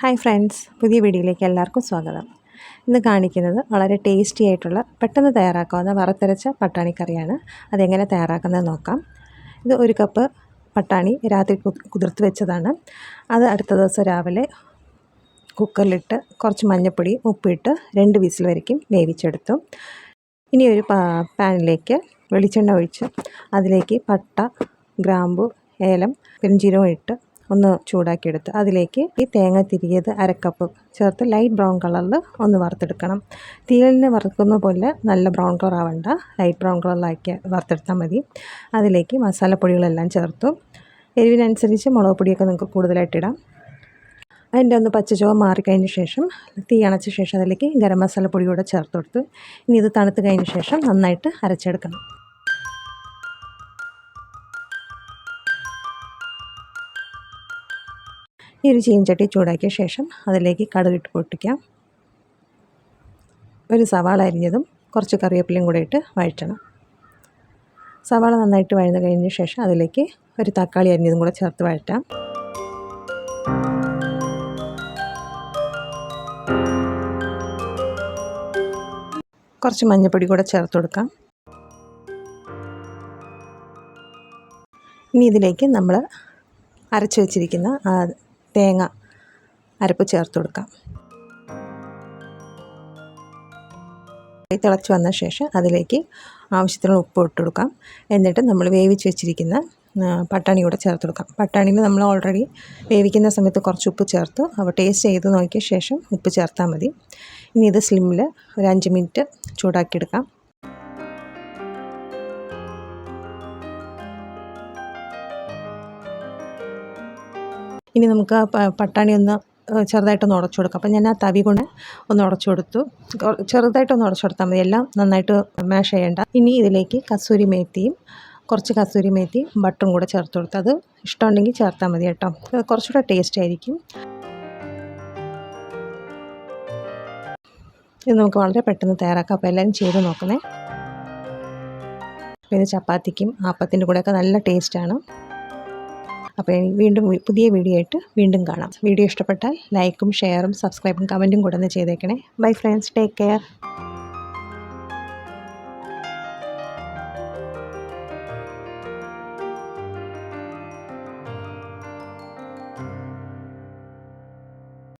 Hi friends പുതിയ വീഡിയോയിലേക്ക് എല്ലാവർക്കും സ്വാഗതം. ഇന്ന് കാണിക്കുന്നത് വളരെ ടേസ്റ്റി ആയിട്ടുള്ള പെട്ടെന്ന് തയ്യാറാക്കാവുന്ന വറുത്തരച്ച പട്ടാണിക്കറിയാണ് അതെങ്ങനെ തയ്യാറാക്കുന്നത് നോക്കാം. ഇത് ഒരു കപ്പ് പട്ടാണി രാത്രി കുതിർത്ത് വെച്ചതാണ്. അത് അടുത്ത ദിവസം രാവിലെ കുക്കറിലിട്ട് കുറച്ച് മഞ്ഞൾപ്പൊടി ഉപ്പിട്ട് രണ്ട് വിസിൽ വരയ്ക്കും വേവിച്ചെടുത്തു. ഇനി ഒരു പാനിലേക്ക് വെളിച്ചെണ്ണ ഒഴിച്ച് അതിലേക്ക് പട്ട ഗ്രാമ്പു ഏലം പെരുംജീരകം ഇട്ട് ഒന്ന് ചൂടാക്കിയെടുത്ത് അതിലേക്ക് ഈ തേങ്ങ തിരിയത് അരക്കപ്പ് ചേർത്ത് ലൈറ്റ് ബ്രൗൺ കളറിൽ ഒന്ന് വറുത്തെടുക്കണം. തീയലിന് വറുക്കുന്ന പോലെ നല്ല ബ്രൗൺ കളർ ആവണ്ട. ലൈറ്റ് ബ്രൗൺ കളറിലാക്കി വറുത്തെടുത്താൽ മതി. അതിലേക്ക് മസാലപ്പൊടികളെല്ലാം ചേർത്തു. എരിവിനനുസരിച്ച് മുളക് പൊടിയൊക്കെ നിങ്ങൾക്ക് കൂടുതലായിട്ടിടാം അതിന്റെ ഒന്ന് പച്ചച്ചുവ മാറിക്കഴിഞ്ഞ ശേഷം തീ അണച്ച ശേഷം അതിലേക്ക് ഗരം മസാല പൊടി കൂടെ ചേർത്ത് കൊടുത്ത് ഇനി ഇത് തണുത്ത് കഴിഞ്ഞ ശേഷം നന്നായിട്ട് അരച്ചെടുക്കണം. ഈ ഒരു ചീൻചട്ടി ചൂടാക്കിയ ശേഷം അതിലേക്ക് കടുകിട്ട് പൊട്ടിക്കാം. ഒരു സവാള അരിഞ്ഞതും കുറച്ച് കറിവേപ്പിലയും കൂടെ ഇട്ട് വഴറ്റണം. സവാള നന്നായിട്ട് വഴന്ന് കഴിഞ്ഞ ശേഷം അതിലേക്ക് ഒരു തക്കാളി അരിഞ്ഞതും കൂടെ ചേർത്ത് വഴറ്റാം. കുറച്ച് മഞ്ഞൾപ്പൊടി കൂടെ ചേർത്ത് കൊടുക്കാം. ഇനി ഇതിലേക്ക് നമ്മൾ അരച്ച് വെച്ചിരിക്കുന്ന തേങ്ങ അരപ്പ് ചേർത്ത് കൊടുക്കാം. തിളച്ച് വന്ന ശേഷം അതിലേക്ക് ആവശ്യത്തിനുള്ള ഉപ്പ് ഇട്ട് കൊടുക്കാം. എന്നിട്ട് നമ്മൾ വേവിച്ച് വെച്ചിരിക്കുന്ന പട്ടാണി കൂടെ ചേർത്ത് കൊടുക്കാം. പട്ടാണിയിൽ നമ്മൾ ഓൾറെഡി വേവിക്കുന്ന സമയത്ത് കുറച്ച് ഉപ്പ് ചേർത്ത്. അപ്പോൾ ടേസ്റ്റ് ചെയ്ത് നോക്കിയ ശേഷം ഉപ്പ് ചേർത്താൽ മതി. ഇനി ഇത് സ്ലിമ്മിൽ ഒരു അഞ്ച് മിനിറ്റ് ചൂടാക്കിയെടുക്കാം. ഇനി നമുക്ക് ആ പട്ടാണി ഒന്ന് ചെറുതായിട്ടൊന്ന് ഉടച്ചു കൊടുക്കാം. അപ്പം ഞാൻ ആ തവി കൊണ്ട് ഒന്ന് ഉടച്ചു കൊടുത്തു. ചെറുതായിട്ടൊന്ന് ഉടച്ചു കൊടുത്താൽ മതി. എല്ലാം നന്നായിട്ട് മാഷ് ചെയ്യേണ്ട. ഇനി ഇതിലേക്ക് കസൂരി മേത്തിയും കുറച്ച് കസൂരി മേത്തിയും ബട്ടറും കൂടെ ചേർത്ത് കൊടുത്ത് അത് ഇഷ്ടമുണ്ടെങ്കിൽ ചേർത്താൽ മതി കേട്ടോ. കുറച്ചുകൂടെ ടേസ്റ്റ് ആയിരിക്കും. ഇത് നമുക്ക് വളരെ പെട്ടെന്ന് തയ്യാറാക്കാം. അപ്പോൾ എല്ലാവരും ചെയ്ത് നോക്കണേ. പിന്നെ ചപ്പാത്തിക്കും ആപ്പത്തിന്റെ കൂടെയൊക്കെ നല്ല ടേസ്റ്റാണ് അപ്പോൾ വീണ്ടും പുതിയ വീഡിയോ ആയിട്ട് വീണ്ടും കാണാം. വീഡിയോ ഇഷ്ടപ്പെട്ടാൽ ലൈക്കും ഷെയറും സബ്സ്ക്രൈബും കമന്റും കൂടെ ഒന്ന് ചെയ്തേക്കണേ. Bye friends take care